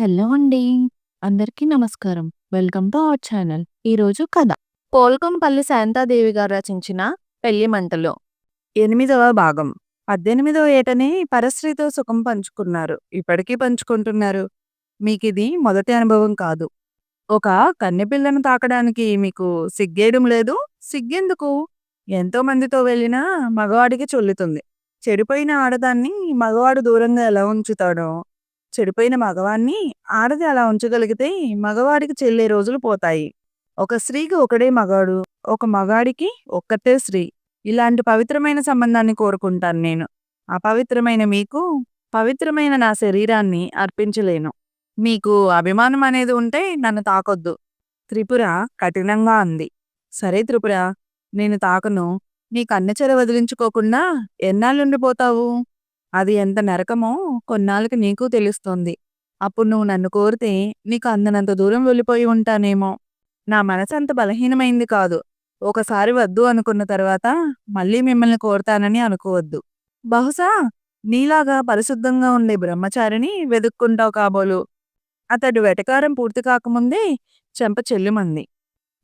Hello అండి. అందరికీ నమస్కారం. Welcome to our channel. ఈరోజు కథ. పోల్కంపల్లి శాంతాదేవి గారు రచించిన పెళ్ళి మంటలు. ఎనిమిదవ భాగం. పద్దెనిమిదవ ఏటనే పరశ్రీతో సుఖం పంచుకున్నారు. ఇప్పటికీ పంచుకుంటున్నారు. మీకు ఇది మొదటి అనుభవం కాదు. ఒక కన్నెపిల్లను తాకడానికి మీకు సిగ్గేయడం లేదు? సిగ్గెందుకు? ఎంతో మందితో వెళ్ళినా మగవాడికి చొల్లుతుంది. చెడిపోయిన ఆడదాన్ని మగవాడు దూరంగా ఎలా ఉంచుతాడో, చెడిపోయిన మగవాణ్ణి ఆడది అలా ఉంచగలిగితే మగవాడికి చెల్లే రోజులు పోతాయి. ఒక స్త్రీకి ఒకడే మగాడు. ఒక మగాడికి ఒక్కతే స్త్రీ. ఇలాంటి పవిత్రమైన సంబంధాన్ని కోరుకుంటాను నేను. అపవిత్రమైన మీకు, పవిత్రమైన నా శరీరాన్ని అర్పించలేను. మీకు అభిమానం అనేది ఉంటే నన్ను తాకొద్దు. త్రిపుర కఠినంగా అంది. సరే త్రిపుర. నేను తాకను. నీ కన్నెచెర వదిలించుకోకుండా ఎన్నాళ్ళుండిపోతావు? అది ఎంత నరకమో కొన్నాళ్ళకి నీకూ తెలుస్తుంది. అప్పుడు నువ్వు నన్ను కోరితే నీకు అందనంత దూరం వెళ్ళిపోయి ఉంటానేమో. నా మనసు అంత బలహీనమైంది కాదు. ఒకసారి వద్దు అనుకున్న తర్వాత మళ్ళీ మిమ్మల్ని కోరతానని అనుకోవద్దు. బహుశా నీలాగా పరిశుద్ధంగా ఉండే బ్రహ్మచారిని వెదుక్కుంటావు కాబోలు. అతడు వెటకారం పూర్తి కాకముందే చెంప చెల్లుమంది.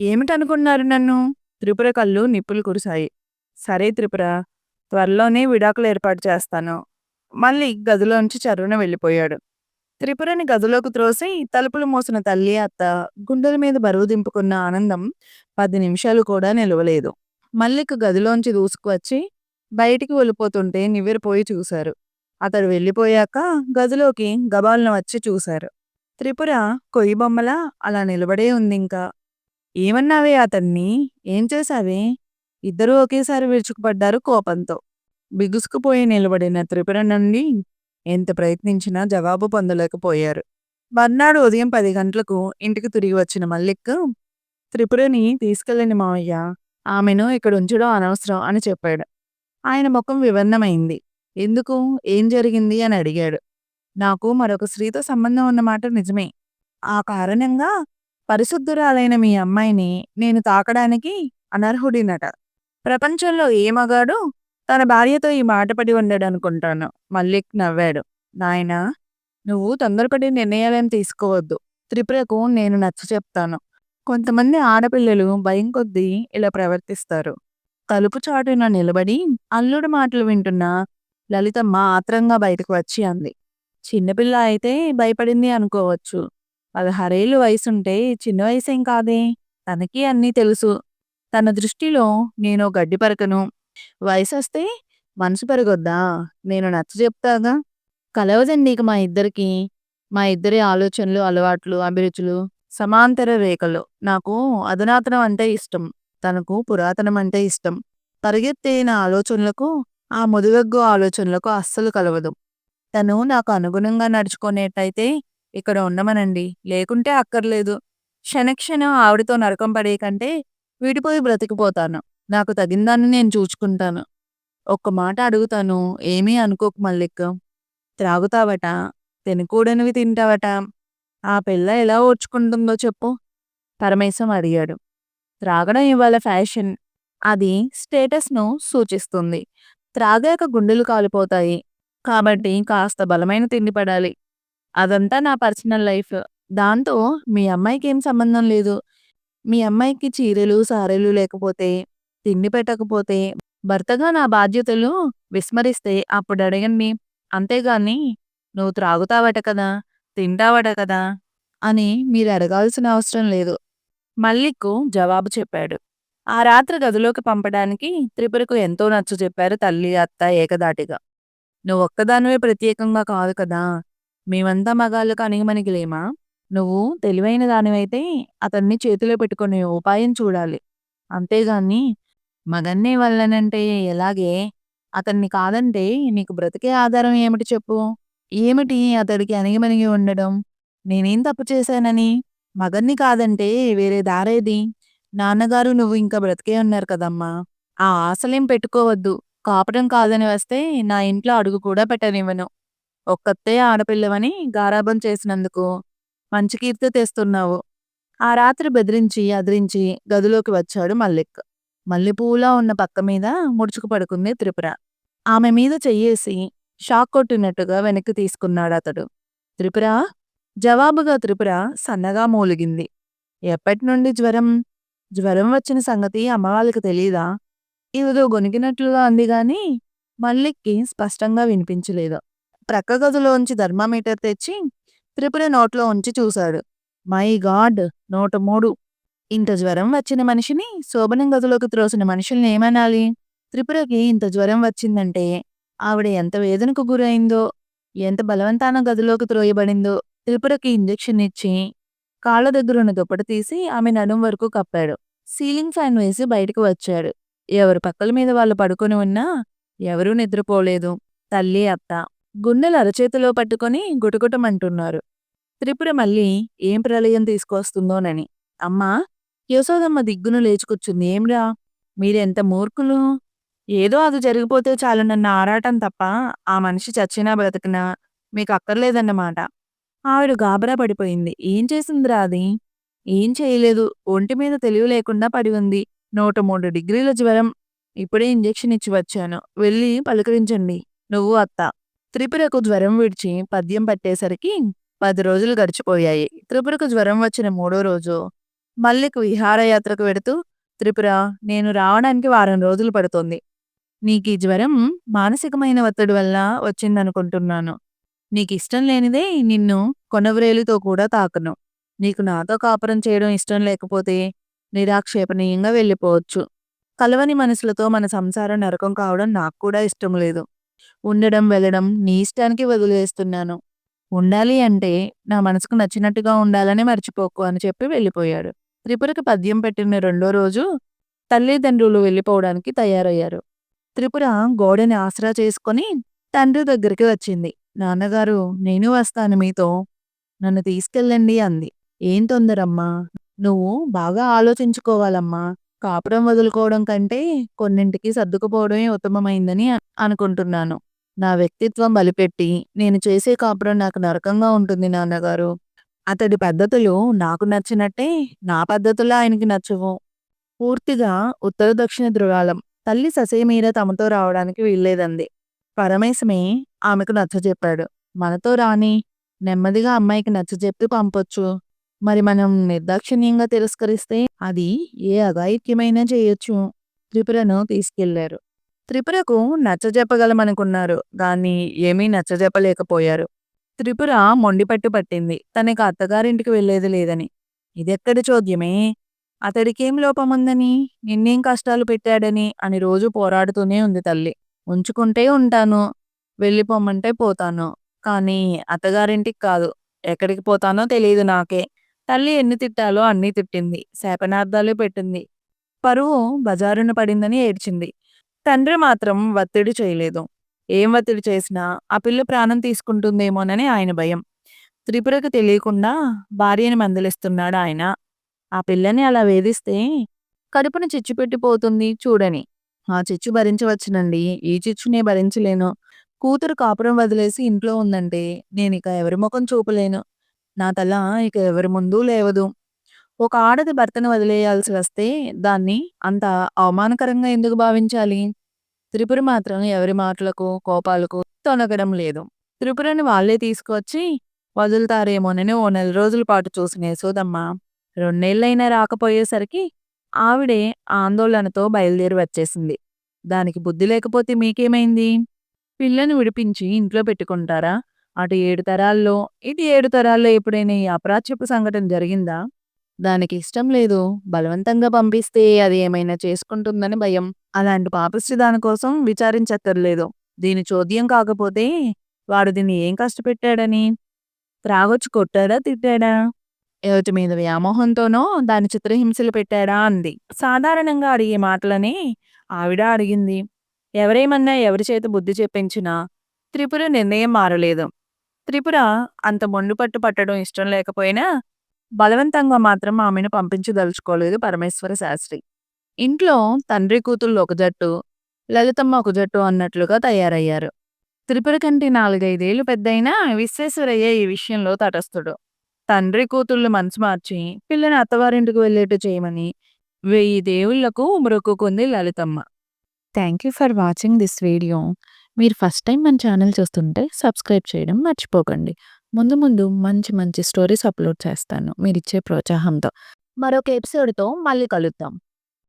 ఏమిటనుకున్నారు నన్ను? త్రిపుర కళ్ళు నిప్పులు కురిశాయి. సరే త్రిపుర. త్వరలోనే విడాకులు ఏర్పాటు చేస్తాను. మళ్ళీ గదిలోంచి చర్రున వెళ్ళిపోయాడు. త్రిపురని గదిలోకి త్రోసి తలుపులు మోసిన తల్లి, అత్త గుండెల మీద బరువు దింపుకున్న ఆనందం పది నిమిషాలు కూడా నిలవలేదు. మల్లిక గదిలోంచి దూసుకువచ్చి బయటికి వెళ్ళిపోతుంటే నివ్వెరపోయి చూశారు. అతడు వెళ్ళిపోయాక గదిలోకి గబాలను వచ్చి చూశారు. త్రిపుర కొయ్యి బొమ్మలా అలా నిలబడే ఉంది ఇంకా ఏమన్నావే అతన్ని? ఏం చేశావే? ఇద్దరూ ఒకేసారి విరుచుకుపడ్డారు కోపంతో. బిగుసుకుపోయి నిలబడిన త్రిపుర నుండి ఎంత ప్రయత్నించినా జవాబు పొందలేకపోయారు. మర్నాడు ఉదయం పది గంటలకు ఇంటికి తిరిగి వచ్చిన మల్లిక్ త్రిపురని తీసుకెళ్ళని మావయ్య. ఆమెను ఇక్కడ ఉంచడం అనవసరం అని చెప్పాడు. ఆయన ముఖం వివర్ణమైంది. ఎందుకు? ఏం జరిగింది? అని అడిగాడు. నాకు మరొక స్త్రీతో సంబంధం ఉన్నమాట నిజమే. ఆ కారణంగా పరిశుద్ధురాలైన మీ అమ్మాయిని నేను తాకడానికి అనర్హుడినట. ప్రపంచంలో ఏ మగాడు తన భార్యతో ఈ మాట పడి ఉండడనుకుంటాను. మల్లిక్ నవ్వాడు. నాయనా! నువ్వు తొందరపడి నిర్ణయాలను తీసుకోవద్దు. త్రిపురకు నేను నచ్చ చెప్తాను కొంతమంది ఆడపిల్లలు భయం కొద్దీ ఇలా ప్రవర్తిస్తారు. తలుపు చాటున నిలబడి అల్లుడు మాటలు వింటున్న లలిత మాత్రంగా బయటకు వచ్చి అంది. చిన్నపిల్ల అయితే భయపడింది అనుకోవచ్చు. పదహారేళ్ళు వయసుంటే చిన్న వయసేం కాదే. తనకి అన్నీ తెలుసు. తన దృష్టిలో నేను గడ్డిపరకను. వయసు వస్తే మనసు పెరగొద్దా? నేను నచ్చ చెప్తాగా కలవదండి ఇక మా ఇద్దరికి మా ఇద్దరి ఆలోచనలు, అలవాట్లు, అభిరుచులు సమాంతర రేఖలు. నాకు అధునాతనం అంటే ఇష్టం. తనకు పురాతనం అంటే ఇష్టం. పరిగెత్తేన ఆలోచనలకు, ఆ ముదివెగ్గు ఆలోచనలకు అస్సలు కలవదు. తను నాకు అనుగుణంగా నడుచుకునేట్టయితే ఇక్కడ ఉండమనండి. లేకుంటే అక్కర్లేదు. క్షణక్షణం ఆవిడతో నరకం పడే కంటే విడిపోయి బ్రతికిపోతాను. నాకు తగిందాన్ని నేను చూచుకుంటాను. ఒక్క మాట అడుగుతాను. ఏమీ అనుకోకు మల్లిక్. త్రాగుతావట. తినకూడనివి తింటావట. ఆ పిల్ల ఎలా ఓర్చుకుంటుందో చెప్పు? పరమేశం అడిగాడు. త్రాగడం ఇవాళ ఫ్యాషన్. అది స్టేటస్‌ను సూచిస్తుంది. త్రాగాక గుండెలు కాలిపోతాయి. కాబట్టి కాస్త బలమైన తిండి పడాలి. అదంతా నా పర్సనల్ లైఫ్. దాంతో మీ అమ్మాయికి ఏం సంబంధం లేదు. మీ అమ్మాయికి చీరలు సారెలు లేకపోతే, తిండి పెట్టకపోతే, భర్తగా నా బాధ్యతలు విస్మరిస్తే అప్పుడు అడగండి అంతేగాని నువ్వు త్రాగుతావట కదా! తింటావట కదా! అని మీరు అడగాల్సిన అవసరం లేదు. మల్లిక్కు జవాబు చెప్పాడు. ఆ రాత్రి గదిలోకి పంపడానికి త్రిపురకు ఎంతో నచ్చు చెప్పారు తల్లి, అత్త ఏకధాటిగా. నువ్వొక్కదానివే ప్రత్యేకంగా కాదు కదా! మేమంతా మగాళ్ళకు అణిగిమణిగిలేమా? నువ్వు తెలివైన దానివైతే అతన్ని చేతిలో పెట్టుకునే ఉపాయం చూడాలి. అంతేగాని మగన్నే వల్లనంటే ఎలాగే? అతన్ని కాదంటే నీకు బ్రతికే ఆధారం ఏమిటి చెప్పు? ఏమిటి అతడికి అణిగిమణిగి ఉండడం? నేనేం తప్పు చేశానని? మగన్ని కాదంటే వేరే దారేది? నాన్నగారు నువ్వు ఇంకా బ్రతికే ఉన్నారు కదమ్మా! ఆ ఆశలేం పెట్టుకోవద్దు. కాపటం కాదని వస్తే నా ఇంట్లో అడుగు కూడా పెట్టనివ్వను. ఒక్కతే ఆడపిల్లవని గారాబం చేసినందుకు మంచి కీర్తి తెస్తున్నావు. ఆ రాత్రి బెదిరించి, అదిరించి గదిలోకి వచ్చాడు మల్లిక్. మల్లెపూలా ఉన్న పక్క మీద ముడుచుకు పడుకుంది త్రిపుర. ఆమె మీద చెయ్యేసి షాక్ కొట్టినట్టుగా వెనక్కి తీసుకున్నాడతడు. త్రిపుర జవాబుగా త్రిపుర సన్నగా మూలిగింది. ఎప్పటి నుండి జ్వరం? జ్వరం వచ్చిన సంగతి అమ్మవాళ్ళకి తెలీదా? ఏదో గొణికినట్లుగా అంది గాని మల్లిక్కి స్పష్టంగా వినిపించలేదు. ప్రక్క గదిలోంచి థర్మామీటర్ తెచ్చి త్రిపుర నోట్లో ఉంచి చూశాడు. My god! నూట మూడు. ఇంత జ్వరం వచ్చిన మనిషిని శోభనం గదిలోకి త్రోసిన మనుషుల్ని ఏమనాలి? త్రిపురకి ఇంత జ్వరం వచ్చిందంటే ఆవిడ ఎంత వేదనకు గురైందో, ఎంత బలవంతాన గదిలోకి త్రోయబడిందో త్రిపురకి ఇంజెక్షన్ ఇచ్చి కాళ్ళ దగ్గరున్న దుప్పటి తీసి ఆమె నడుం వరకు కప్పాడు. సీలింగ్ ఫ్యాన్ వేసి బయటకు వచ్చాడు. ఎవరి పక్కల మీద వాళ్ళు పడుకొని ఉన్నా ఎవరూ నిద్రపోలేదు. తల్లి, అత్త. గుండెలు అరచేతిలో పట్టుకొని గుటగుటమంటున్నారు. త్రిపుర మళ్ళీ ఏం ప్రళయం తీసుకొస్తుందోనని. అమ్మా! యశోదమ్మ దిగ్గున లేచి కూర్చుంది. ఏంరా? మీరెంత మూర్ఖులు! ఏదో అది జరిగిపోతే చాలు నన్ను ఆరాటం తప్ప ఆ మనిషి చచ్చినా బ్రతికినా మీకక్కర్లేదన్నమాట. ఆవిడ గాబరా పడిపోయింది. ఏం చేసిందిరా అది? ఏం చేయలేదు. ఒంటి మీద తెలివి లేకుండా పడి ఉంది. నూట మూడు డిగ్రీల జ్వరం. ఇప్పుడే ఇంజెక్షన్ ఇచ్చి వచ్చాను. వెళ్ళి పలకరించండి. నువ్వు అత్త. త్రిపురకు జ్వరం విడిచి పద్యం పట్టేసరికి పది రోజులు గడిచిపోయాయి. త్రిపురకు జ్వరం వచ్చిన మూడో రోజు మల్లికు విహారయాత్రకు వెడుతూ త్రిపుర నేను రావడానికి వారం రోజులు పడుతోంది. ఈ జ్వరం మానసికమైన ఒత్తిడి వల్ల వచ్చిందనుకుంటున్నాను. నీకు ఇష్టం లేనిదే నిన్ను కొనవ్రేలితో కూడా తాకను. నీకు నాతో కాపురం చేయడం ఇష్టం లేకపోతే నిరాక్షేపణీయంగా వెళ్ళిపోవచ్చు. కలవని మనసులతో మన సంసారం నరకం కావడం నాకు కూడా ఇష్టం లేదు. ఉండడం వెళ్ళడం నీ ఇష్టానికి వదిలేస్తున్నాను. ఉండాలి అంటే నా మనసుకు నచ్చినట్టుగా ఉండాలని మర్చిపోకు అని చెప్పి వెళ్ళిపోయాడు. త్రిపురకి పద్యం పెట్టిన రెండో రోజు తల్లిదండ్రులు వెళ్ళిపోవడానికి తయారయ్యారు. త్రిపుర గోడని ఆసరా చేసుకొని తండ్రి దగ్గరికి వచ్చింది. నాన్నగారు నేను వస్తాను మీతో. నన్ను తీసుకెళ్ళండి అంది. ఏం తొందరమ్మా? నువ్వు బాగా ఆలోచించుకోవాలమ్మా. కాపురం వదులుకోవడం కంటే కొన్నింటికి సర్దుకుపోవడమే ఉత్తమమైందని అనుకుంటున్నాను. నా వ్యక్తిత్వం బలిపెట్టి నేను చేసే కాపురం నాకు నరకంగా ఉంటుంది నాన్నగారు. అతడి పద్ధతులు నాకు నచ్చినట్టే నా పద్ధతులు ఆయనకి నచ్చవు. పూర్తిగా ఉత్తర దక్షిణ ధృవాలం. తల్లి ససేమీర తమతో రావడానికి వీల్లేదంది. పరమేశమే ఆమెకు నచ్చజెప్పాడు. మనతో రాని. నెమ్మదిగా అమ్మాయికి నచ్చజెప్పి పంపొచ్చు. మరి మనం నిర్దాక్షిణ్యంగా తిరస్కరిస్తే అది ఏ అఘాయిత్యమైనా చేయొచ్చు. త్రిపురను తీసుకెళ్ళారు. త్రిపురకు నచ్చజెప్పగలమనుకున్నారు దాన్ని ఏమీ నచ్చజెప్పలేకపోయారు. త్రిపుర మొండిపట్టు పట్టింది. తనకు అత్తగారింటికి వెళ్ళేది లేదని. ఇదెక్కడి చోద్యమే? అతడికేం లోపముందని? నిన్నేం కష్టాలు పెట్టాడని అని రోజు పోరాడుతూనే ఉంది తల్లి. ఉంచుకుంటే ఉంటాను. వెళ్ళిపోమంటే పోతాను. కానీ అత్తగారింటికి కాదు. ఎక్కడికి పోతానో తెలియదు నాకే. తల్లి ఎన్ని తిట్టాలో అన్నీ తిట్టింది. శాపనార్థాలు పెట్టింది. పరువు బజారున పడిందని ఏడ్చింది. తండ్రి మాత్రం వత్తిడి చేయలేదు. ఏం వత్తిడి చేసినా ఆ పిల్ల ప్రాణం తీసుకుంటుందేమోనని ఆయన భయం. త్రిపురకు తెలియకుండా భార్యని మందలిస్తున్నాడు ఆయన. ఆ పిల్లని అలా వేధిస్తే కడుపున చిచ్చు పెట్టిపోతుంది చూడని. ఆ చిచ్చు భరించవచ్చునండి. ఈ చిచ్చునే భరించలేను. కూతురు కాపురం వదిలేసి ఇంట్లో ఉందంటే నేను ఇక ఎవరి ముఖం చూపలేను. నా తల ఇక ఎవరి ముందు లేవదు. ఒక ఆడది భర్తను వదిలేయాల్సి వస్తే దాన్ని అంత అవమానకరంగా ఎందుకు భావించాలి? త్రిపుర మాత్రం ఎవరి మాటలకు, కోపాలకు తొనగడం లేదు. త్రిపురని వాళ్ళే తీసుకొచ్చి వదులుతారేమోనని ఓ నెల రోజుల పాటు చూసిన యశోదమ్మ రెండేళ్ళైనా రాకపోయేసరికి ఆవిడే ఆందోళనతో బయలుదేరి వచ్చేసింది. దానికి బుద్ధి లేకపోతే మీకేమైంది? పిల్లని విడిపించి ఇంట్లో పెట్టుకుంటారా? అటు ఏడు తరాల్లో, ఇటు ఏడు తరాల్లో ఎప్పుడైనా ఈ అప్రాచ్యపు సంఘటన జరిగిందా? దానికి ఇష్టం లేదు. బలవంతంగా పంపిస్తే అది ఏమైనా చేసుకుంటుందని భయం. అలాంటి పాపిష్టి దానికోసం విచారించక్కర్లేదు. దీని చోద్యం కాకపోతే వాడు దీన్ని ఏం కష్టపెట్టాడని? త్రాగొచ్చి కొట్టాడా? తిట్టాడా? ఎవటి మీద వ్యామోహంతోనో దాని చిత్రహింసలు పెట్టాడా అంది. సాధారణంగా అడిగే మాటలనే ఆవిడ అడిగింది. ఎవరేమన్నా ఎవరి చేత బుద్ధి చెప్పించినా త్రిపుర నిర్ణయం మారలేదు. త్రిపుర అంత మొండిపట్టు పట్టడం ఇష్టం లేకపోయినా బలవంతంగా మాత్రం ఆమెను పంపించదలుచుకోలేదు పరమేశ్వర శాస్త్రి. ఇంట్లో తండ్రి కూతుళ్ళు ఒక జట్టు, లలితమ్మ ఒక జట్టు అన్నట్లుగా తయారయ్యారు. త్రిపుర కంటే నాలుగైదేళ్ళు పెద్దయినా విశ్వేశ్వరయ్య ఈ విషయంలో తటస్థుడు. తండ్రి కూతుళ్ళు మనసు మార్చి పిల్లని అత్తవారింటికి వెళ్ళేట్టు చేయమని వెయ్యి దేవుళ్ళకు మొరుక్కుంది Lalithamma. Thank you for watching this video. మీరు ఫస్ట్ టైం మన ఛానల్ చూస్తుంటే సబ్స్క్రైబ్ చేయడం మర్చిపోకండి. ముందు ముందు మంచి మంచి స్టోరీస్ అప్లోడ్ చేస్తాను మీరిచ్చే ప్రోత్సాహంతో. మరొక ఎపిసోడ్‌తో మళ్ళీ కలుద్దాం.